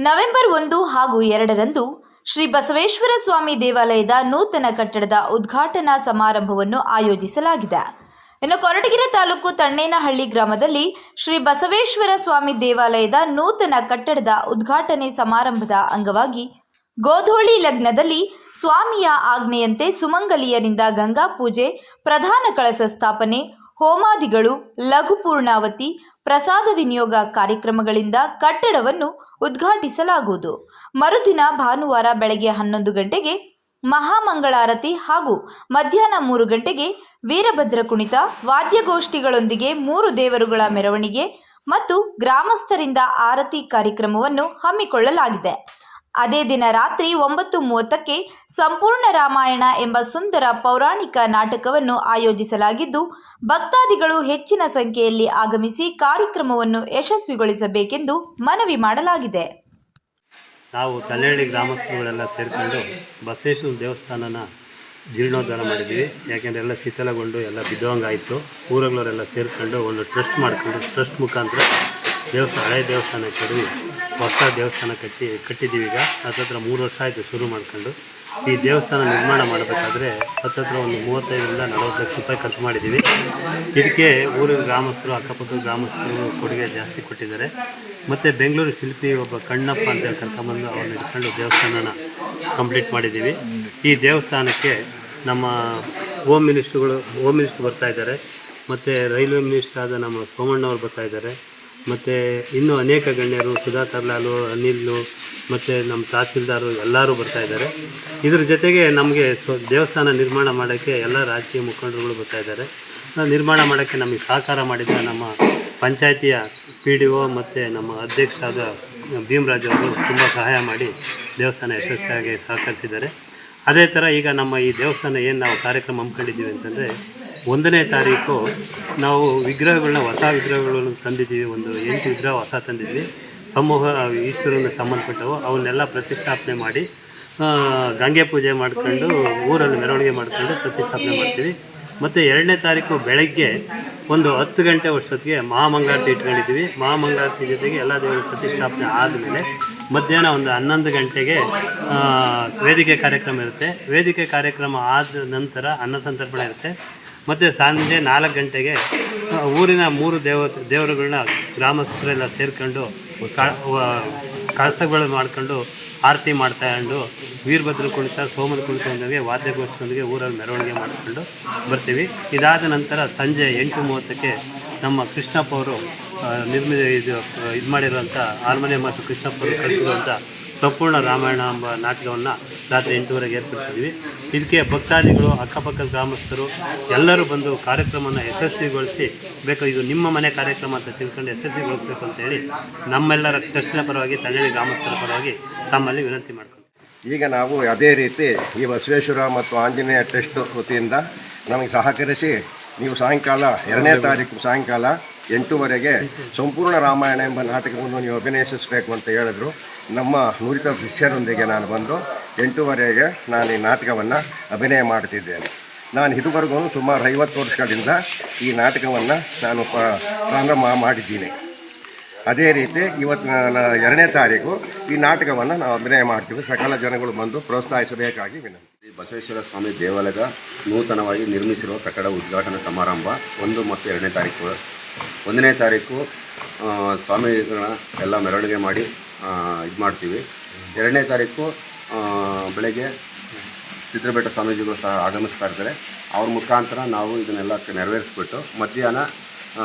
November ಒಂದು ಹಾಗೂ ಎರಡರಂದು ಶ್ರೀ ಬಸವೇಶ್ವರ ಸ್ವಾಮಿ ದೇವಾಲಯದ ನೂತನ ಕಟ್ಟಡದ ಉದ್ಘಾಟನಾ ಸಮಾರಂಭವನ್ನು ಆಯೋಜಿಸಲಾಗಿದೆ. ಇನ್ನು ಕೊರಟಗೆರೆ ತಾಲೂಕು ತಣ್ಣೇನಹಳ್ಳಿ ಗ್ರಾಮದಲ್ಲಿ ಶ್ರೀ ಬಸವೇಶ್ವರ ಸ್ವಾಮಿ ದೇವಾಲಯದ ನೂತನ ಕಟ್ಟಡದ ಉದ್ಘಾಟನೆ ಸಮಾರಂಭದ ಅಂಗವಾಗಿ ಗೋಧೋಳಿ ಲಗ್ನದಲ್ಲಿ ಸ್ವಾಮಿಯ ಆಜ್ಞೆಯಂತೆ ಸುಮಂಗಲಿಯರಿಂದ ಗಂಗಾ ಪೂಜೆ, ಪ್ರಧಾನ ಕಳಸ ಸ್ಥಾಪನೆ ಹೋಮಾದಿಗಳು, ಲಘು ಪೂರ್ಣಾವತಿ, ಪ್ರಸಾದ ವಿನಿಯೋಗ ಕಾರ್ಯಕ್ರಮಗಳಿಂದ ಕಟ್ಟಡವನ್ನು ಉದ್ಘಾಟಿಸಲಾಗುವುದು. ಮರುದಿನ ಭಾನುವಾರ ಬೆಳಗ್ಗೆ ಹನ್ನೊಂದು ಗಂಟೆಗೆ ಮಹಾಮಂಗಳಾರತಿ ಹಾಗೂ ಮಧ್ಯಾಹ್ನ ಮೂರು ಗಂಟೆಗೆ ವೀರಭದ್ರ ಕುಣಿತ, ವಾದ್ಯಗೋಷ್ಠಿಗಳೊಂದಿಗೆ ಮೂರು ದೇವರುಗಳ ಮೆರವಣಿಗೆ ಮತ್ತು ಗ್ರಾಮಸ್ಥರಿಂದ ಆರತಿ ಕಾರ್ಯಕ್ರಮವನ್ನು ಹಮ್ಮಿಕೊಳ್ಳಲಾಗಿದೆ. ಅದೇ ದಿನ ರಾತ್ರಿ ಒಂಬತ್ತು ಮೂವತ್ತಕ್ಕೆ ಸಂಪೂರ್ಣ ರಾಮಾಯಣ ಎಂಬ ಸುಂದರ ಪೌರಾಣಿಕ ನಾಟಕವನ್ನು ಆಯೋಜಿಸಲಾಗಿದ್ದು, ಭಕ್ತಾದಿಗಳು ಹೆಚ್ಚಿನ ಸಂಖ್ಯೆಯಲ್ಲಿ ಆಗಮಿಸಿ ಕಾರ್ಯಕ್ರಮವನ್ನು ಯಶಸ್ವಿಗೊಳಿಸಬೇಕೆಂದು ಮನವಿ ಮಾಡಲಾಗಿದೆ. ನಾವು ಕನ್ನಡಿ ಗ್ರಾಮಸ್ಥರುಗಳೆಲ್ಲ ಸೇರಿಕೊಂಡು ಬಸವೇಶ್ವರ ದೇವಸ್ಥಾನನ ಜೀರ್ಣೋದ್ಧಾರ ಮಾಡಿದ್ವಿ ಯಾಕೆಂದರೆ ಎಲ್ಲ ಶಿಥಿಲಗೊಂಡು ಎಲ್ಲ ಬಿದ್ದೋಂಗಾಯಿತು. ಊರುಗಳವರೆಲ್ಲ ಸೇರಿಕೊಂಡು ಒಂದು ಟ್ರಸ್ಟ್ ಮಾಡ್ಕೊಂಡು, ಟ್ರಸ್ಟ್ ಮುಖಾಂತರ ದೇವಸ್ಥಾನ, ಹಳೆ ದೇವಸ್ಥಾನ ಕಡಿಮೆ ಹೊಸ ದೇವಸ್ಥಾನ ಕಟ್ಟಿ, ಕಟ್ಟಿದ್ದೀವಿ ಈಗ. ಹತ್ತತ್ರ ಮೂರು ವರ್ಷ ಆಯಿತು ಶುರು ಮಾಡ್ಕೊಂಡು. ಈ ದೇವಸ್ಥಾನ ನಿರ್ಮಾಣ ಮಾಡಬೇಕಾದ್ರೆ ಹತ್ತತ್ರ ಒಂದು ಮೂವತ್ತೈದರಿಂದ ನಲವತ್ತು ಲಕ್ಷ ರೂಪಾಯಿ ಖರ್ಚು ಮಾಡಿದ್ದೀವಿ. ಇದಕ್ಕೆ ಊರಿನ ಗ್ರಾಮಸ್ಥರು, ಅಕ್ಕಪಕ್ಕದ ಗ್ರಾಮಸ್ಥರು ಕೊಡುಗೆ ಜಾಸ್ತಿ ಕೊಟ್ಟಿದ್ದಾರೆ. ಮತ್ತು ಬೆಂಗಳೂರು ಶಿಲ್ಪಿ ಒಬ್ಬ ಕಣ್ಣಪ್ಪ ಅಂತ ಕರ್ಕೊಂಬಂದು ಅವ್ರನ್ನ ಇಟ್ಕೊಂಡು ದೇವಸ್ಥಾನನ ಕಂಪ್ಲೀಟ್ ಮಾಡಿದ್ದೀವಿ. ಈ ದೇವಸ್ಥಾನಕ್ಕೆ ನಮ್ಮ ಹೋಮ್ ಮಿನಿಸ್ಟ್ರುಗಳು ಹೋಮ್ ಮಿನಿಸ್ಟ್ರು ಬರ್ತಾ ಇದ್ದಾರೆ. ಮತ್ತು ರೈಲ್ವೆ ಮಿನಿಸ್ಟರ್ ಆದ ನಮ್ಮ ಸೋಮಣ್ಣವ್ರು ಬರ್ತಾ ಇದ್ದಾರೆ. ಮತ್ತು ಇನ್ನೂ ಅನೇಕ ಗಣ್ಯರು ಸುಧಾಕರ್ ಲಾಲು, ಅನಿಲ್ಲು ಮತ್ತು ನಮ್ಮ ತಹಸೀಲ್ದಾರು ಎಲ್ಲರೂ ಬರ್ತಾ ಇದ್ದಾರೆ. ಇದ್ರ ಜೊತೆಗೆ ನಮಗೆ ಸೊ ದೇವಸ್ಥಾನ ನಿರ್ಮಾಣ ಮಾಡೋಕ್ಕೆ ಎಲ್ಲ ರಾಜಕೀಯ ಮುಖಂಡರುಗಳು ಬರ್ತಾ ಇದ್ದಾರೆ. ನಿರ್ಮಾಣ ಮಾಡೋಕ್ಕೆ ನಮಗೆ ಸಹಕಾರ ಮಾಡಿದ ನಮ್ಮ ಪಂಚಾಯಿತಿಯ ಪಿ ಡಿ ಒ ಮತ್ತು ನಮ್ಮ ಅಧ್ಯಕ್ಷರಾದ ಭೀಮರಾಜ್ ಅವರು ತುಂಬ ಸಹಾಯ ಮಾಡಿ ದೇವಸ್ಥಾನ ಯಶಸ್ವಿಯಾಗಿ ಸಹಕರಿಸಿದ್ದಾರೆ. ಅದೇ ಥರ ಈಗ ನಮ್ಮ ಈ ದೇವಸ್ಥಾನ ಏನು ನಾವು ಕಾರ್ಯಕ್ರಮ ಹಮ್ಮಿಕೊಂಡಿದ್ದೀವಿ ಅಂತಂದರೆ ಒಂದನೇ ತಾರೀಕು ನಾವು ವಿಗ್ರಹಗಳನ್ನ, ಹೊಸ ವಿಗ್ರಹಗಳನ್ನು ತಂದಿದ್ದೀವಿ, ಒಂದು ಎಂಟು ವಿಗ್ರಹ ಹೊಸ ತಂದಿದ್ವಿ ಸಮೂಹ ಈಶ್ವರನ ಸಂಬಂಧಪಟ್ಟವು, ಅವನ್ನೆಲ್ಲ ಪ್ರತಿಷ್ಠಾಪನೆ ಮಾಡಿ ಗಂಗೆ ಪೂಜೆ ಮಾಡ್ಕೊಂಡು ಊರಲ್ಲಿ ಮೆರವಣಿಗೆ ಮಾಡ್ಕೊಂಡು ಪ್ರತಿಷ್ಠಾಪನೆ ಮಾಡ್ತೀವಿ. ಮತ್ತು ಎರಡನೇ ತಾರೀಕು ಬೆಳಗ್ಗೆ ಒಂದು ಹತ್ತು ಗಂಟೆ ವರ್ಷದೊತ್ತಿಗೆ ಮಹಾಮಂಗಳಾರತಿ ಇಟ್ಕೊಂಡಿದ್ದೀವಿ. ಮಹಾಮಂಗಾರತಿ ಜೊತೆಗೆ ಎಲ್ಲ ದೇವರ ಪ್ರತಿಷ್ಠಾಪನೆ ಆದಮೇಲೆ ಮಧ್ಯಾಹ್ನ ಒಂದು ಹನ್ನೊಂದು ಗಂಟೆಗೆ ವೇದಿಕೆ ಕಾರ್ಯಕ್ರಮ ಇರುತ್ತೆ. ವೇದಿಕೆ ಕಾರ್ಯಕ್ರಮ ಆದ ನಂತರ ಅನ್ನ ಸಂತರ್ಪಣೆ ಇರುತ್ತೆ. ಮತ್ತು ಸಂಜೆ ನಾಲ್ಕು ಗಂಟೆಗೆ ಊರಿನ ಮೂರು ದೇವ, ದೇವರುಗಳನ್ನ ಗ್ರಾಮಸ್ಥರೆಲ್ಲ ಸೇರಿಕೊಂಡು ಕಳಸಗಳು ಮಾಡ್ಕೊಂಡು, ಆರತಿ ಮಾಡ್ಕೊಂಡು ವೀರಭದ್ರ ಕುಣಿತ, ಸೋಮನ ಕುಣಿತದೊಂದಿಗೆ ವಾದ್ಯಗೋಷ್ಠಿಯೊಂದಿಗೆ ಊರಲ್ಲಿ ಮೆರವಣಿಗೆ ಮಾಡಿಕೊಂಡು ಬರ್ತೀವಿ. ಇದಾದ ನಂತರ ಸಂಜೆ ಎಂಟು ಮೂವತ್ತಕ್ಕೆ ನಮ್ಮ ಕೃಷ್ಣಪ್ಪ ಅವರು ನಿರ್ಮಿ ಇದು ಇದು ಮಾಡಿರುವಂಥ ಆರ್ಮನೆ ಮತ್ತು ಕೃಷ್ಣಪ್ಪ ಅವರು ಕಲಿಸಿರುವಂಥ ಸಂಪೂರ್ಣ ರಾಮಾಯಣ ಎಂಬ ನಾಟಕವನ್ನು ರಾತ್ರಿ ಎಂಟೂವರೆಗೆ ಏರ್ಪಡಿಸಿದ್ವಿ ಇದಕ್ಕೆ ಭಕ್ತಾದಿಗಳು ಅಕ್ಕಪಕ್ಕದ ಗ್ರಾಮಸ್ಥರು ಎಲ್ಲರೂ ಬಂದು ಕಾರ್ಯಕ್ರಮವನ್ನು ಯಶಸ್ವಿಗೊಳಿಸಿ ಬೇಕು, ಇದು ನಿಮ್ಮ ಮನೆ ಕಾರ್ಯಕ್ರಮ ಅಂತ ತಿಳ್ಕೊಂಡು ಯಶಸ್ವಿಗೊಳಿಸಬೇಕು ಅಂತ ಹೇಳಿ ನಮ್ಮೆಲ್ಲರ ಚರ್ಚಿನ ಪರವಾಗಿ ತಣ್ಣಿ ಗ್ರಾಮಸ್ಥರ ಪರವಾಗಿ ತಮ್ಮಲ್ಲಿ ವಿನಂತಿ ಮಾಡ್ಕೊಂಡು ಈಗ ನಾವು ಅದೇ ರೀತಿ ಈ ಬಸವೇಶ್ವರ ಮತ್ತು ಆಂಜನೇಯ ಟ್ರಸ್ಟ್ ವತಿಯಿಂದ ನಮಗೆ ಸಹಕರಿಸಿ ನೀವು ಸಾಯಂಕಾಲ ಎರಡನೇ ತಾರೀಕು ಸಾಯಂಕಾಲ ಎಂಟೂವರೆಗೆ ಸಂಪೂರ್ಣ ರಾಮಾಯಣ ಎಂಬ ನಾಟಕವನ್ನು ನೀವು ಅಭಿನಯಿಸಬೇಕು ಅಂತ ಹೇಳಿದ್ರು. ನಮ್ಮ ನುರಿತ ಶಿಷ್ಯರೊಂದಿಗೆ ನಾನು ಬಂದು ಎಂಟೂವರೆಗೆ ನಾನು ಈ ನಾಟಕವನ್ನು ಅಭಿನಯ ಮಾಡ್ತಿದ್ದೇನೆ. ನಾನು ಇದುವರೆಗೂ ಸುಮಾರು ಐವತ್ತು ವರ್ಷಗಳಿಂದ ಈ ನಾಟಕವನ್ನು ನಾನು ಪ್ರಾರಂಭ ಮಾಡಿದ್ದೀನಿ. ಅದೇ ರೀತಿ ಇವತ್ತು ಎರಡನೇ ತಾರೀಕು ಈ ನಾಟಕವನ್ನು ನಾವು ಅಭಿನಯ ಮಾಡ್ತೀವಿ. ಸಕಲ ಜನಗಳು ಬಂದು ಪ್ರೋತ್ಸಾಹಿಸಬೇಕಾಗಿ ವಿನಂತಿ. ಶ್ರೀ ಬಸವೇಶ್ವರ ಸ್ವಾಮಿ ದೇವಾಲಯದ ನೂತನವಾಗಿ ನಿರ್ಮಿಸಿರುವ ಕಟ್ಟಡ ಉದ್ಘಾಟನಾ ಸಮಾರಂಭ ಒಂದು ಮತ್ತು ಎರಡನೇ ತಾರೀಕು. ಒಂದನೇ ತಾರೀಕು ಸ್ವಾಮಿಗಳ ಎಲ್ಲ ಮೆರವಣಿಗೆ ಮಾಡಿ ಇದು ಮಾಡ್ತೀವಿ. ಎರಡನೇ ತಾರೀಕು ಬೆಳಗ್ಗೆ ಸಿದ್ದರಬೆಟ್ಟ ಸ್ವಾಮೀಜಿಗಳು ಸಹ ಆಗಮಿಸ್ತಾ ಇರ್ತಾರೆ. ಅವ್ರ ಮುಖಾಂತರ ನಾವು ಇದನ್ನೆಲ್ಲ ನೆರವೇರಿಸ್ಬಿಟ್ಟು ಮಧ್ಯಾಹ್ನ ಆ,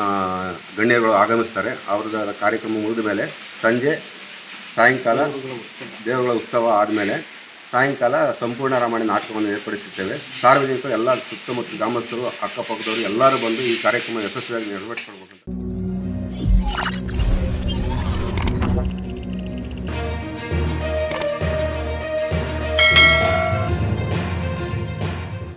ಗಣ್ಯರುಗಳು ಆಗಮಿಸ್ತಾರೆ. ಅವ್ರದ್ದು ಕಾರ್ಯಕ್ರಮ ಮುಗಿದ ಮೇಲೆ ಸಂಜೆ ಸಾಯಂಕಾಲ ದೇವರುಗಳ ಉತ್ಸವ ಆದಮೇಲೆ ಸಾಯಂಕಾಲ ಸಂಪೂರ್ಣ ರಾಮಾಯಣ ನಾಟಕವನ್ನು ಏರ್ಪಡಿಸುತ್ತೇವೆ. ಸಾರ್ವಜನಿಕರು ಎಲ್ಲ ಸುತ್ತಮುತ್ತ ಗ್ರಾಮಸ್ಥರು ಅಕ್ಕಪಕ್ಕದವರು ಎಲ್ಲರೂ ಬಂದು ಈ ಕಾರ್ಯಕ್ರಮ ಯಶಸ್ವಿಯಾಗಿ ನೆರವೇರಿಸ್ಕೊಳ್ಬೇಕು